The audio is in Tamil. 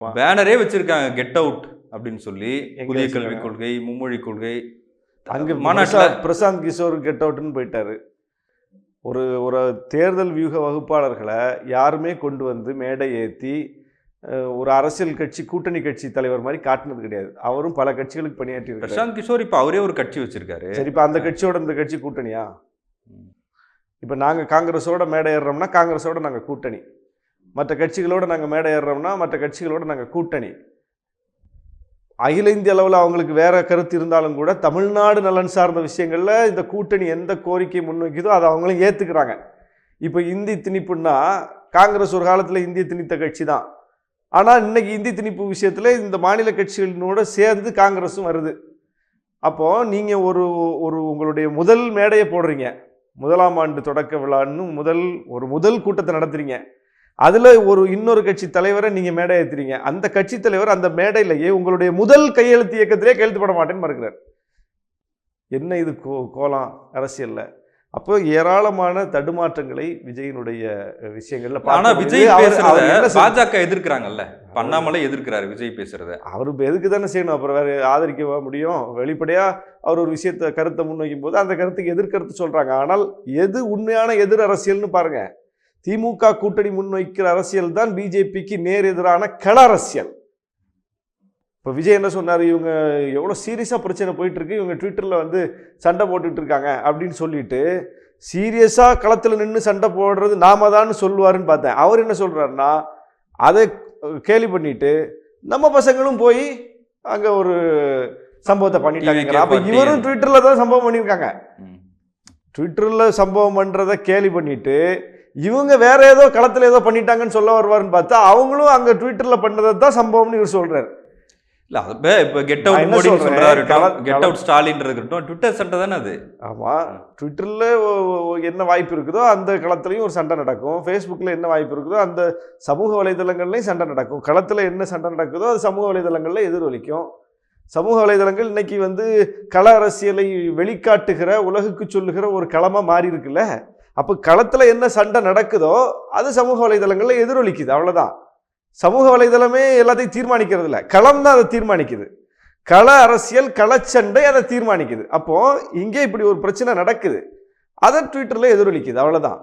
பேனரே வச்சிருக்காங்க கெட் அவுட் அப்படின்னு சொல்லி புதிய? கல்விக் கொள்கை மும்மொழி கொள்கை. அங்க மாநாட்டுல பிரசாந்த் கிஷோர் கெட் அவுட்னு போயிட்டாரு. ஒரு ஒரு தேர்தல் வியூக வகுப்பாளர்களை யாருமே கொண்டு வந்து மேடை ஏற்றி ஒரு அரசியல் கட்சி கூட்டணி கட்சி தலைவர் மாதிரி காட்டினது கிடையாது. அவரும் பல கட்சிகளுக்கு பணியாற்றி பிரசாந்த் கிஷோர் இப்ப அவரே ஒரு கட்சி வச்சிருக்காரு. சரி இப்போ அந்த கட்சியோட இந்த கட்சி கூட்டணியா? இப்போ நாங்கள் காங்கிரஸோட மேடை ஏறுறோம்னா காங்கிரஸோட நாங்கள் கூட்டணி. மற்ற கட்சிகளோடு நாங்கள் மேடை ஏறுறோம்னா மற்ற கட்சிகளோடு நாங்கள் கூட்டணி. அகில இந்திய அளவில் அவங்களுக்கு வேறு கருத்து இருந்தாலும் கூட தமிழ்நாடு நலன் சார்ந்த விஷயங்களில் இந்த கூட்டணி எந்த கோரிக்கை முன்வைக்குதோ அதை அவங்களும் ஏற்றுக்கிறாங்க இப்போ இந்தி திணிப்புன்னா காங்கிரஸ் ஒரு காலத்தில் இந்திய திணித்த கட்சி தான். ஆனால் இன்னைக்கு இந்தி திணிப்பு விஷயத்தில் இந்த மாநில கட்சிகளினோட சேர்ந்து காங்கிரஸும் வருது. அப்போது நீங்கள் ஒரு ஒரு உங்களுடைய முதல் மேடையை போடுறீங்க. முதலாம் ஆண்டு தொடக்க விழான்னு முதல் ஒரு முதல் கூட்டத்தை நடத்துறீங்க. அதில் ஒரு இன்னொரு கட்சி தலைவரை நீங்கள் மேடை ஏற்றுறீங்க அந்த கட்சி தலைவர் அந்த மேடையிலேயே உங்களுடைய முதல் கையெழுத்து இயக்கத்திலே கையெழுத்து போட மாட்டேன்னு மறுக்கிறார். என்ன இது கோ கோலம் அரசியல்ல? அப்போ ஏராளமான தடுமாற்றங்களை விஜயினுடைய விஷயங்கள்ல ஆனா. விஜய் பாஜக எதிர்க்கிறாங்கல்ல? இப்ப அண்ணாமலை எதிர்க்கிறாரு விஜய் பேசுறத. அவர் எதுக்கு தானே செய்யணும்? அப்புறம் வேற ஆதரிக்கவா முடியும்? வெளிப்படையா அவர் ஒரு விஷயத்தை கருத்தை முன்வைக்கும் போது அந்த கருத்துக்கு எதிர்கருத்து சொல்றாங்க. ஆனால் எது உண்மையான எதிர் அரசியல்னு பாருங்க. திமுக கூட்டணி முன்வைக்கிற அரசியல் தான் பிஜேபிக்கு நேர் எதிரான கள அரசியல். இப்போ விஜய் என்ன சொன்னார்? இவங்க எவ்வளோ சீரியஸாக பிரச்சனை போயிட்டு இருக்கு இவங்க ட்விட்டரில் வந்து சண்டை போட்டுட்டு இருக்காங்க அப்படின்னு சொல்லிட்டு சீரியஸாக களத்தில் நின்று சண்டை போடுறது நாம தான் சொல்லுவாருன்னு பார்த்தேன். அவர் என்ன சொல்றாருன்னா அதை கேலி பண்ணிட்டு நம்ம பசங்களும் போய் அங்க ஒரு சம்பவத்தை பண்ணிட்டாங்க. அப்ப. இவரும் ட்விட்டர்ல தான் சம்பவம் பண்ணியிருக்காங்க. ட்விட்டர்ல சம்பவம் பண்றத கேலி பண்ணிட்டு இவங்க வேற ஏதோ களத்துல ஏதோ பண்ணிட்டாங்கன்னு சொல்ல வருவாருன்னு பார்த்தா அவங்களும் அங்க ட்விட்டர்ல பண்ணதை தான் சம்பவம்னு இவர் சொல்றாரு. இல்ல அது இப்ப- கெட் அவுட் சொல்றாரு கல- கெட் அவுட் ஸ்டாலின் இருக்கட்டும் ட்விட்டர் சட்டை தானே அது? ஆமா ட்விட்டர்ல என்ன வாய்ப்பு இருக்குதோ அந்த களத்துலயும் ஒரு சண்டை நடக்கும். ஃபேஸ்புக்கில் என்ன வாய்ப்பு இருக்குதோ அந்த சமூக வலைதளங்கள்லையும் சண்டை நடக்கும். களத்தில் என்ன சண்டை நடக்குதோ அது சமூக வலைதளங்களில் எதிரொலிக்கும். சமூக வலைதளங்கள் இன்னைக்கு வந்து கள அரசியலை வெளிக்காட்டுகிற உலகுக்கு சொல்லுகிற ஒரு களமாக மாறி இருக்குல்ல? அப்போ களத்தில் என்ன சண்டை நடக்குதோ அது சமூக வலைதளங்களில் எதிரொலிக்குது அவ்வளோதான் சமூக வலைதளமே எல்லாத்தையும் தீர்மானிக்கிறது இல்லை களம் தான் அதை தீர்மானிக்குது. கள அரசியல் களச்சண்டை அதை தீர்மானிக்குது. அப்போது இங்கே இப்படி ஒரு பிரச்சனை நடக்குது. அதை ட்விட்டரில் எதிரொலிக்குது அவ்வளோதான்